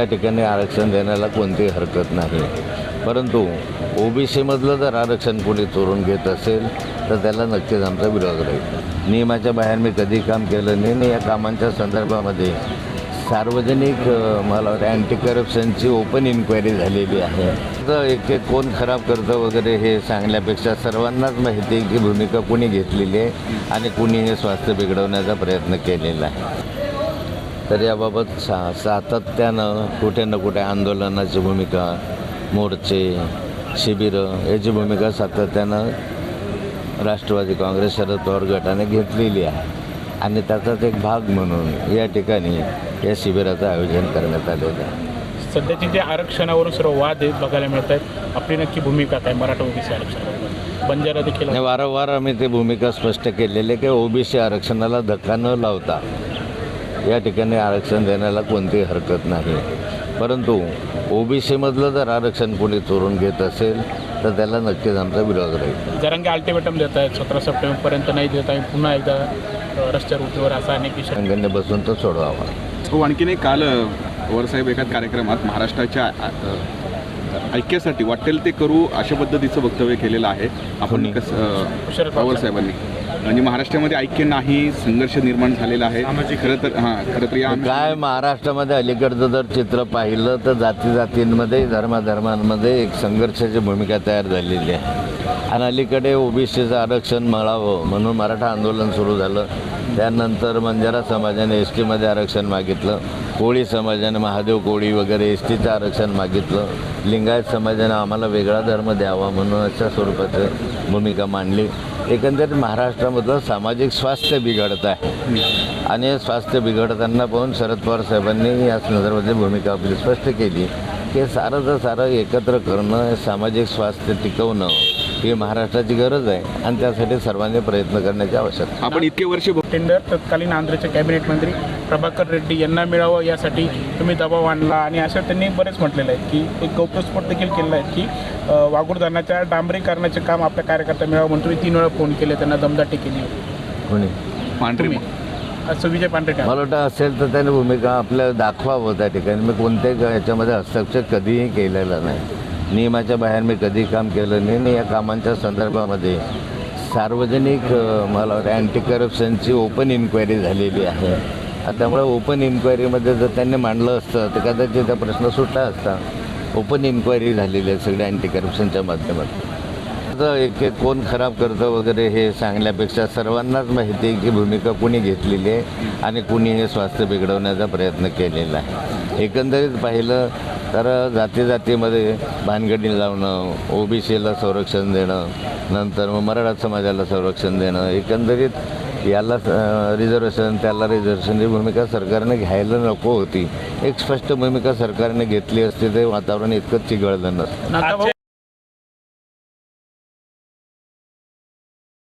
या ठिकाणी आरक्षण देण्याला कोणतीही हरकत नाही. परंतु ओबीसीमधलं जर आरक्षण कोणी चोरून घेत असेल तर त्याला नक्कीच आमचा विरोध राहील. नियमाच्या बाहेर मी कधी काम केलं नाही आणि या कामांच्या संदर्भामध्ये सार्वजनिक मला वाटतं अँटी करप्शनची ओपन इन्क्वायरी झालेली आहे. तर एक एक कोण खराब करतं वगैरे हे सांगण्यापेक्षा सर्वांनाच माहिती आहे की भूमिका कुणी घेतलेली आहे आणि कुणी हे स्वास्थ्य बिघडवण्याचा प्रयत्न केलेला आहे. तर याबाबत सा सातत्यानं कुठे ना कुठे आंदोलनाची भूमिका मोर्चे शिबिरं याची भूमिका सातत्यानं राष्ट्रवादी काँग्रेस शरद पवार गटाने घेतलेली आहे. आणि त्याचाच एक भाग म्हणून या ठिकाणी या शिबिराचं आयोजन करण्यात आलेलं आहे. सध्याचे जे आरक्षणावरून सर्व वाद बघायला मिळत आहेत. आपली नक्की भूमिका काय? मराठा ओबीसी आरक्षणावर बंजारा देखील वारंवार आम्ही ते भूमिका स्पष्ट केलेली आहे की ओबीसी आरक्षणाला धक्का न लावता या ठिकाणी आरक्षण देण्याला कोणतीही हरकत नाही. परंतु ओबीसीमधलं जर आरक्षण कोणी चोरून घेत असेल तर त्याला नक्कीच आमचा विरोध राहील. जरांगे अल्टिमेटम देत आहेत सतरा सप्टेंबरपर्यंत नाही देत आहे पुन्हा एकदा रस्त्यावर उठवर असा अनेक विषय. बसून तो सोडवावा. हो आणखीन एक काल अ, पवारसाहेब एका कार्यक्रमात महाराष्ट्राच्या ऐक्यासाठी वाटेल ते करू अशा पद्धतीचं वक्तव्य केलेलं आहे. आपण कोणी? कसं शरद अ, पवार पवारसाहेबांनी आणि महाराष्ट्रामध्ये ऐक्य नाही संघर्ष निर्माण झालेला आहे. खरं तर हां खरं तर या काय महाराष्ट्रामध्ये अलीकडचं जर चित्र पाहिलं तर जाती जातींमध्ये धर्माधर्मांमध्ये एक संघर्षाची भूमिका तयार झालेली आहे. आणि अलीकडे ओबीसीचं आरक्षण मिळावं म्हणून मराठा आंदोलन सुरू झालं. त्यानंतर बंजारा समाजाने एस टीमध्ये आरक्षण मागितलं. कोळी समाजाने महादेव कोळी वगैरे एस टीचं आरक्षण मागितलं. लिंगायत समाजाने आम्हाला वेगळा धर्म द्यावा म्हणून अशा स्वरूपाची भूमिका मांडली. एकंदरीत महाराष्ट्रामधलं सामाजिक स्वास्थ्य बिघडत आहे. आणि स्वास्थ्य बिघडताना पाहून शरद पवार साहेबांनी या संदर्भातली भूमिका आपली स्पष्ट केली की सारंचं सारं एकत्र करणं हे सामाजिक स्वास्थ्य टिकवणं ही महाराष्ट्राची गरज आहे आणि त्यासाठी सर्वांनी प्रयत्न करण्याची आवश्यकता आहे. आपण इतके वर्ष टेंडर तत्कालीन आंध्रचे कॅबिनेट मंत्री प्रभाकर रेड्डी यांना मिळावं यासाठी तुम्ही दबाव आणला. आणि असं त्यांनी बरेच म्हटलेलं आहे की एक गौप्यस्फोट देखील केलेला आहे की धरणाच्या डांबरीकरणाचे काम आपल्या कार्यकर्ता मिळावं म्हणून तुम्ही तीन वेळा फोन केले त्यांना दमदाटी केली. कोणी? पांढरे तुम्ही? असं विजय पांढरे मला वाटतं असेल तर त्याने भूमिका आपल्याला दाखवावं त्या ठिकाणी. मी कोणत्याही याच्यामध्ये हस्तक्षेप कधीही केलेला नाही. नियमाच्या बाहेर मी कधी काम केलं नाही. आणि या कामांच्या संदर्भामध्ये सार्वजनिक मला वाटतं अँटी करप्शनची ओपन इन्क्वायरी झालेली आहे. त्यामुळे ओपन इन्क्वायरीमध्ये जर त्यांनी मांडलं असतं तर कदाचित हा प्रश्न सुटला असता. ओपन इन्क्वायरी झालेली आहे सगळ्या अँटी करप्शनच्या माध्यमातून. आता एक एक कोण खराब करतं वगैरे हे सांगण्यापेक्षा सर्वांनाच माहिती आहे की भूमिका कुणी घेतलेली आहे आणि कुणी हे स्वास्थ्य बिघडवण्याचा प्रयत्न केलेला आहे. एकंदरीत पाहिलं तर जाती जातीमध्ये भानगडी लावणं ओबीसीला संरक्षण देणं नंतर मग मराठा समाजाला संरक्षण देणं एकंदरीत याला रिझर्वेशन त्याला रिझर्वेशन ही भूमिका सरकारने घ्यायला नको होती. एक स्पष्ट भूमिका सरकारने घेतली असती ते वातावरण इतकं चिघळलं नसतं.